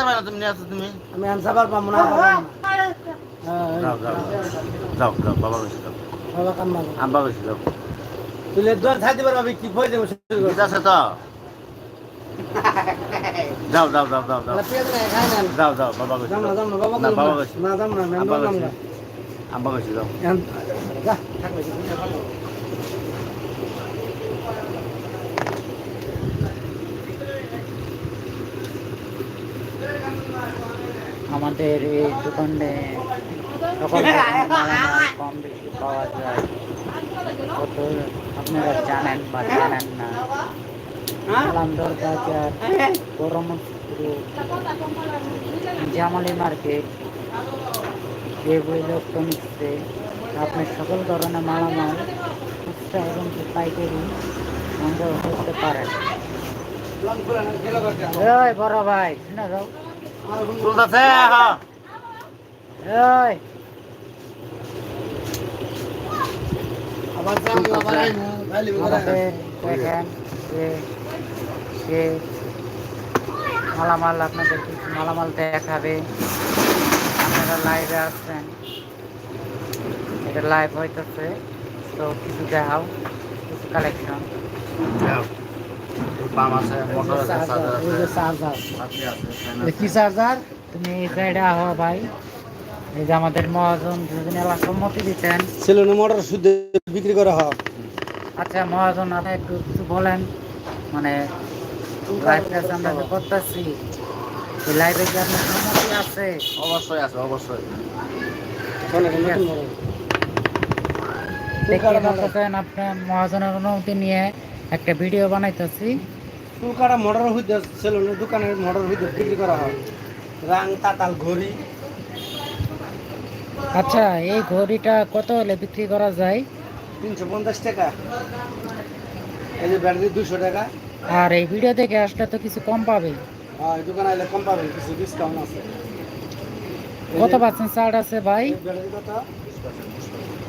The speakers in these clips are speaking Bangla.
যাবে না তুমি নিয়ে আসো তুমি। আমি আনসাবার পাবো না। হ্যাঁ, যাও যাও যাও যাও বাবা বেশি যাও। বাবা কাম আব্বা বেশি যাও। তুলে দর থাকতে পারবা কি পয়সা দেবো ঠিক আছে তো। যাও যাও যাও যাও যাও। যাও যাও বাবা বেশি যাম না বাবা না বাবা না বেশি না না আব্বা বেশি না আব্বা বেশি যাও। আমাদের এই দোকানে কম বেশি পাওয়া যায়। কত আপনারা জানেন বা জানেন না? আলামদর বাজার বরমস্ত্র জামালি মার্কেট দেবু ইলেকট্রনিক্সে আপনি সকল ধরনের মালামাল খুচরা এবং পাইকারি সংগ্রহ করতে পারেন। বড় ভাই শুনে যাও। চলতেছে হ্যাঁ দেখেন যে সে মালামাল আপনাদের কিছু মালামাল দেখাবে। আপনারা লাইভে আসছেন। এটা লাইভ হইতেছে। তো কিছু দেখাও কিছু কালেকশন পাম আছে মোটর আছে চার্জার আছে। চার্জার বাতি আছে ফ্যান কি চার্জার তুমি এই সাইডে আহো ভাই এই যে আমাদের মহাজন সম্মতি সেলুনে মোটর শুদ্ধ বিক্রি করা হয়। আচ্ছা মহাজন আপনি একটু কিছু বলেন। মানে লাইভটা আমরা যে করতেছি এই লাইভে কি আপনার সম্মতি আছে? অবশ্যই আছে অবশ্যই। আপনার মহাজনের অনুমতি নিয়ে একটা ভিডিও বানাইতেছি। চুলকাটা মোটর হইতে সেলুনের দোকানের মোটর হইতে বিক্রি করা হয়। রাং তাতাল ঘড়ি। আচ্ছা এই ঘড়িটা কত হলে বিক্রি করা যায়? তিনশো পঞ্চাশ টাকা। এই যে ব্যাটারি দুশো টাকা। আর এই ভিডিও দেখে আসলে তো কিছু কম পাবে। আর এই দোকানে আইলে কম পাবেন কিছু ডিসকাউন্ট আছে। কত পার্সেন্ট ছাড় আছে ভাই?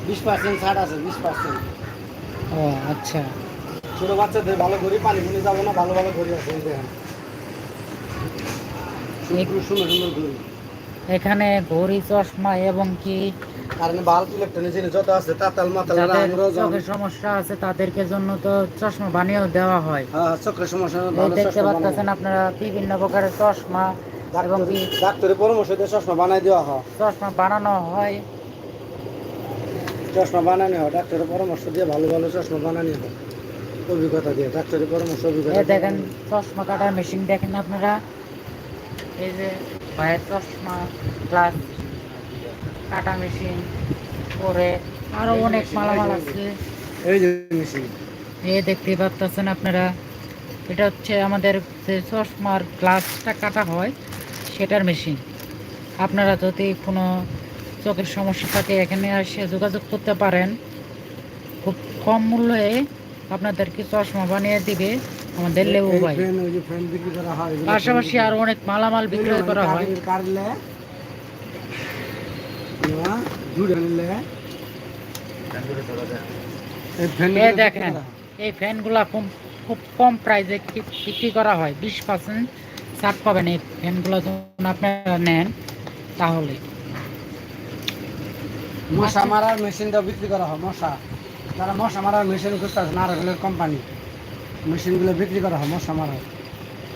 বিশ পার্সেন্ট ছাড় আছে বিশ পার্সেন্ট ও আচ্ছা। ছোট বাচ্চাদের ভালো ঘড়ি পানি ফুনি যাবে না ভালো ভালো ঘড়ি আছে দেখেন। সুন্দর সুন্দর সুন্দর ঘড়ি। এখানে ঘড়ি চশমা এবং কি? আর বাল্ব ইলেকট্রনিক জিনিস যত আছে তাতাল মাতাল যাদের রাং রোজন চোখের সমস্যা আছে তাদেরকে জন্য তো চশমা বানিয়েও দেওয়া হয়। হ্যাঁ সমস্যা দেখতে পাচ্ছেন আপনারা বিভিন্ন প্রকারের চশমা এবং কি? ডাক্তারের পরামর্শ দিয়ে চশমা বানাই দেওয়া হয়। চশমা বানানো হয়। চশমা বানানো হয় ডাক্তারের পরামর্শ দিয়ে ভালো ভালো চশমা বানানো হয়। অভিজ্ঞতা দিয়ে ডাক্তারের পরামর্শ অভিজ্ঞতা দেখেন চশমা কাটার মেশিন দেখেন আপনারা? এই যে ভাইয়ের চশমা গ্লাস কাটা মেশিন পরে আরও অনেক মালামাল আছে। এই যে মেশিন এই দেখতে পাচ্ছেন আপনারা এটা হচ্ছে আমাদের যে চশমার গ্লাসটা কাটা হয় সেটার মেশিন আপনারা যদি কোনো চোখের সমস্যা থাকে এখানে এসে যোগাযোগ করতে পারেন। খুব কম মূল্যে আপনাদেরকে চশমা বানিয়ে দিবে আমাদের লেবু এই ভাই। পাশাপাশি আরও অনেক মালামাল বিক্রয় করা হয়। দেখেন এই ফ্যানগুলা কম খুব কম প্রাইসে বিক্রি করা হয়। বিশ পার্সেন্ট ছাড় পাবেন এই ফ্যানগুলো যখন আপনারা নেন তাহলে। মশা মারার মেশিনটা বিক্রি করা হয় মশা। তারা মশা মারার মেশিন খুঁজতেছে নারকেলের কোম্পানি মেশিনগুলো বিক্রি করা হয়, মশা মারার।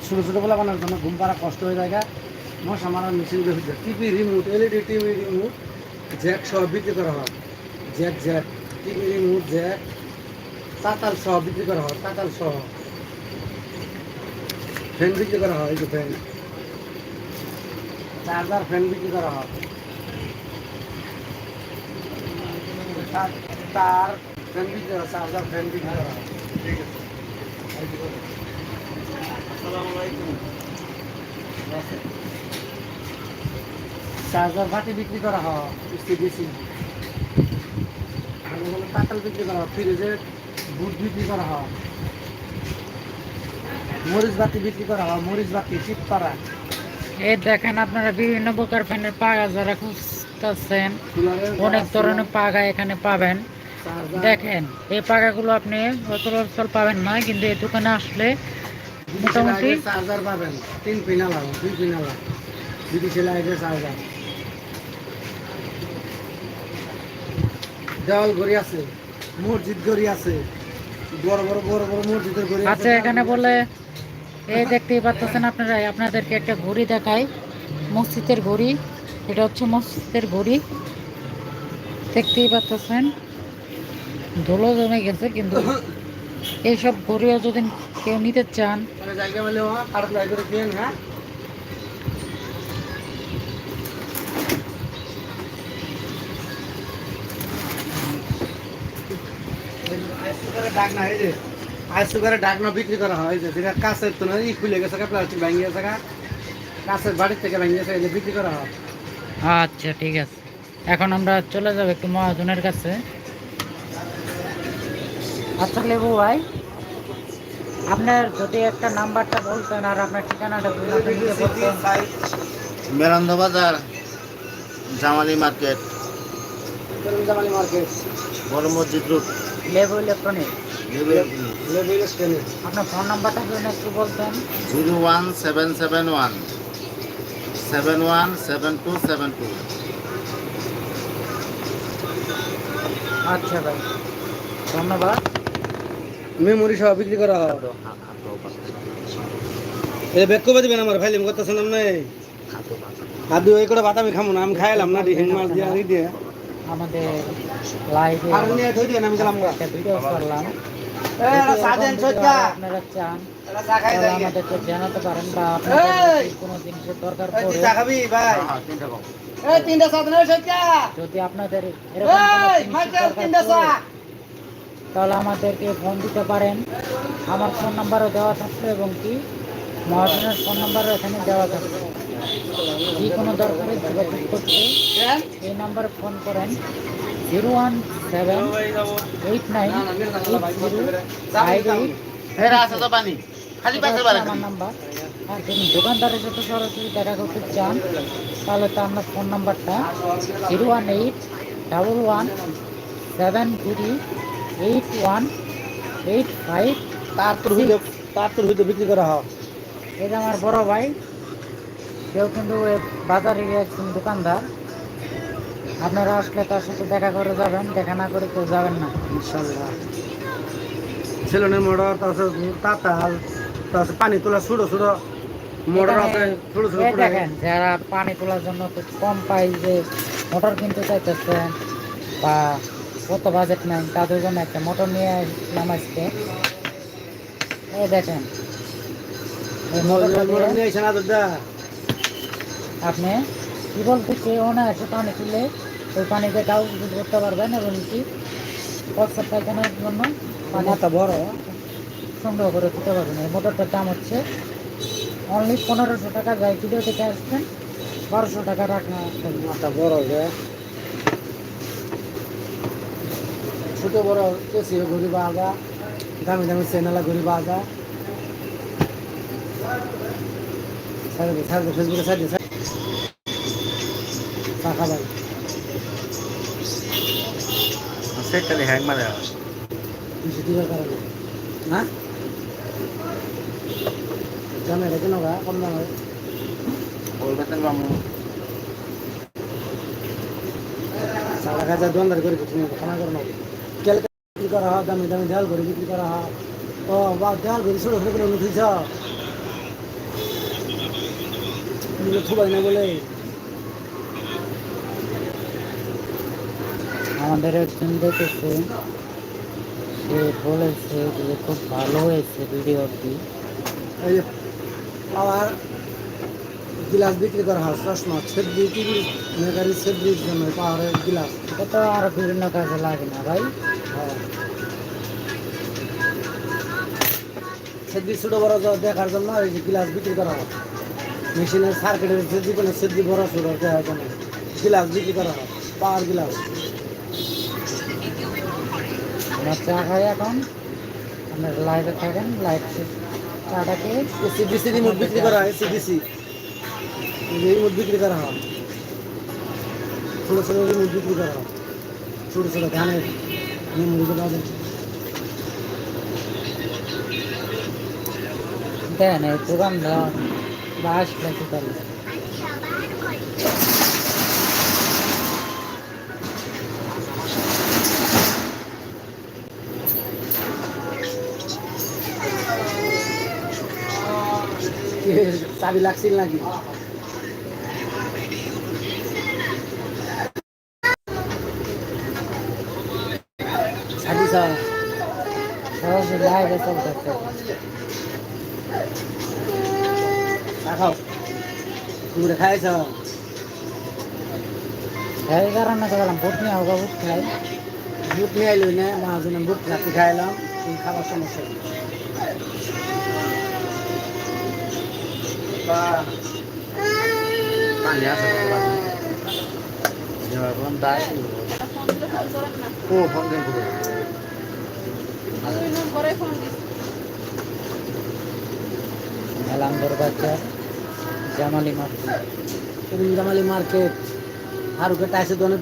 ছোটো ছোটো বলে বানার জন্য ঘুম পাড়া কষ্ট হয়ে যায়। মশা মারার মেশিনগুলো হচ্ছে TV remote LED TV remote jack সহ বিক্রি করা হয়। Jack jack TV remote jack তাতাল সহ বিক্রি করা হয়, তাতাল সহ। ফ্যান বিক্রি করা হয়, এই যে ফ্যান চার্জার ফ্যান বিক্রি করা হয়। তার- চার্জার ফ্যান বিক্রি করা হয় হয় ডিসি পাতাল বিক্রি করা হয় ফ্রিজে বুট বিক্রি করা হয়। মরিচ বাতি বিক্রি করা হয় মরিচ বাতি চিৎপাড়া এই দেখেন আপনারা বিভিন্ন প্রকার ফ্যানের পাগা যারা খুঁজতেছেন অনেক ধরনের পাগা এখানে পাবেন। দেখেন এই পাকাগুলো আপনি সচরাচর পাবেন না কিন্তু এই দোকানে আসলে মোটামুটি চার্জার পাবেন তিন পিনালা দুই পিনা পিনালা বিদেশি লাইটের চার্জার। দেওয়াল ঘড়ি আছে মসজিদ ঘড়ি আছে বড় বড় বড় বড় মসজিদের ঘড়ি আচ্ছা এখানে বলে এই দেখতেই পাচ্ছেন আপনারা আপনাদেরকে একটা ঘড়ি দেখাই মসজিদের ঘড়ি এটা হচ্ছে মসজিদের ঘড়ি। দেখতেই পাচ্ছেন। ধুলো জমে গেছে কিন্তু এইসব ঘড়িও যদি কেউ নিতে চান। করে হ্যাঁ? ডাকনা বিক্রি করা হয় যে যেটা কাছের তো ই খুলে গেছে প্লাস্টিক ভেঙে গেছে কাছের বাড়ির থেকে ভেঙে গেছে বিক্রি করা হয়। আচ্ছা ঠিক আছে। এখন আমরা চলে যাব একটু মহাজনের কাছে। লেবু ভাই আপনার যদি একটা নাম্বারটা বলতেন আর আপনার ঠিকানাটা মেরান্দ বাজার জামালি মার্কেট। জামালি মার্কেট বড় মসজিদ রোড। লেবু ইলেকট্রনিক। আপনার ফোন নাম্বারটা যদি একটু বলতেন। Zero one seven seven one. Seven one seven two seven two. আচ্ছা ভাই ধন্যবাদ। মেমোরি সহ বিক্রি করা হয়। এই ব্যাগ কবে দিবেন আমার ভাই লিম করতে শুনলাম না আদু এই করে ভাত আমি খামো না আমি খাইলাম না হিং মাছ দিয়ে আনি দিয়ে। আমাদের লাইভে আর নিয়ে ধরে দিয়ে আমি গেলাম গা। ভিডিও করলাম। আপনারা চান আমাদেরকে জানাতে পারেন বা কোনো জিনিসের দরকার পড়ে না সজ্জা যদি আপনাদের এরকম তাহলে আমাদেরকে ফোন দিতে পারেন। আমার ফোন নাম্বারও দেওয়া থাকবে এবং কি? মহাজনের ফোন নাম্বারও এখানে দেওয়া থাকবে যে কোনো দরকারে যোগাযোগ করতে এই নাম্বারে ফোন করেন। Zero one seven eight nine eight zero five eight আমার নাম্বার আর যদি দোকানদারের সাথে সরাসরি দেখা করতে চান তাহলে তো আপনার ফোন নাম্বারটা zero one eight double one seven three eight one eight five তার হইতে তার হইতে বিক্রি করা হয়। এটা আমার বড় ভাই। কেউ কিন্তু বাজারের একজন দোকানদার। আপনারা আসলে তার সাথে দেখা করে যাবেন দেখা না করে কেউ যাবেন না। ইনশাল্লাহ। সেলুনের মোটর তারপর তাতাল তারপর পানি তোলা ছোটো ছোটো মোটর আছে ছোটো ছোটো দেখেন যারা পানি তোলার জন্য কম যে মোটর কিনতে চাইতেছেন বা কত বাজেট নেন তাদের জন্য একটা মোটর নিয়ে আসলাম আজকে এই দেখেন এসে আপনি কি বলতেছে অনায়াসে পানি তুলে ওই পানিতে ইউজ করতে পারবেন এবং কি প্রস্তাব পায়খানার জন্য পানি মাথা বড়। সংগ্রহ করে দিতে পারবেন। এই মোটরটার দাম হচ্ছে অনলি পনেরোশো টাকা। যায় ভিডিও থেকে আসবেন বারোশো টাকা রাখা। বড় যে ছোট বড় কেসি ঘুরি বাগা দামি দামি চ্যানেল ঘুরি বাগা ছাড়ে দে ছাড়ে দে ফেসবুকে ছাড়ে দে টাকা ভাই। সেটালি হ্যাং মারে দুশো টাকার কারণে না? দামে রেখে কম দামে বলবেন মামু এক হাজার দোকানদার করে কিছু নেই খানা করে নেব তেল বিক্রি করা হয় দামি দামি দেওয়াল করে বিক্রি করা হয়। ও বা দেওয়াল করে ছোটো ছোটো করে উঠেছ? থুবাই না বলে। আমাদের একজন দেখেছে সে বলেছে যে খুব ভালো হয়েছে ভিডিওটি। পাওয়ার গিলাস বিক্রি করা হয় চশমা ছেদ্রি টিভি মেগারি ছেদ্রির জন্য পাওয়ারের গিলাস। এটা তো আর বিভিন্ন কাজে লাগে না ভাই। হ্যাঁ। সেদ্রি ছোটো বড় দেখার জন্য এই যে গিলাস বিক্রি করা হয়। মেশিনের সার্কিটের সেদ্রি কোনো সেদ্রি বড় ছোটো দেওয়ার জন্য গিলাস বিক্রি করা হয় পাওয়ার গিলাস। আমরা চা খাই এখন। আপনার লাইভে থাকেন লাইভ চাটাকে সিডিসি রিমোট বিক্রি করা হয় সিডিসি রিমোট বিক্রি করা হয় ছোটো ছোটো রিমোট বিক্রি করা হয় ছোটো ছোটো ধানের মেমোরি করা হয় দেন এই দোকানদার বা আসলে কি করবে চাবি লাগছিল নাকি সরাসরি লাইভে চলতেছে রাখাও তুমি খাইছ এই কারণে তো গেলাম ভোট নিয়ে হোক ভোট খাই বুট নিয়ে আইলো না মহাজনে বুট রাতে খাইলাম এই খাবার সমস্যা পানি আছে যেমন দায় ও ফোন দেন করে মেলান্দর বাজার জামালি মার্কেট। জামালি মার্কেট হারুকে টাইসে দোকানে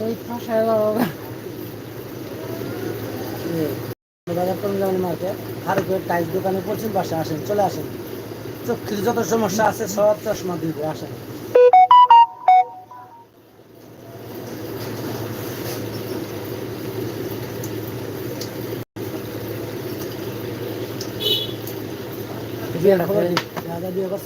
তুই ফাঁসায় বাবা বাজার জামালি মার্কেট টাইস আসেন চলে আসেন। চোখের যত সমস্যা আছে সব চশমা দিব আসেন। ज़्यादा ज़्यादा भी होगा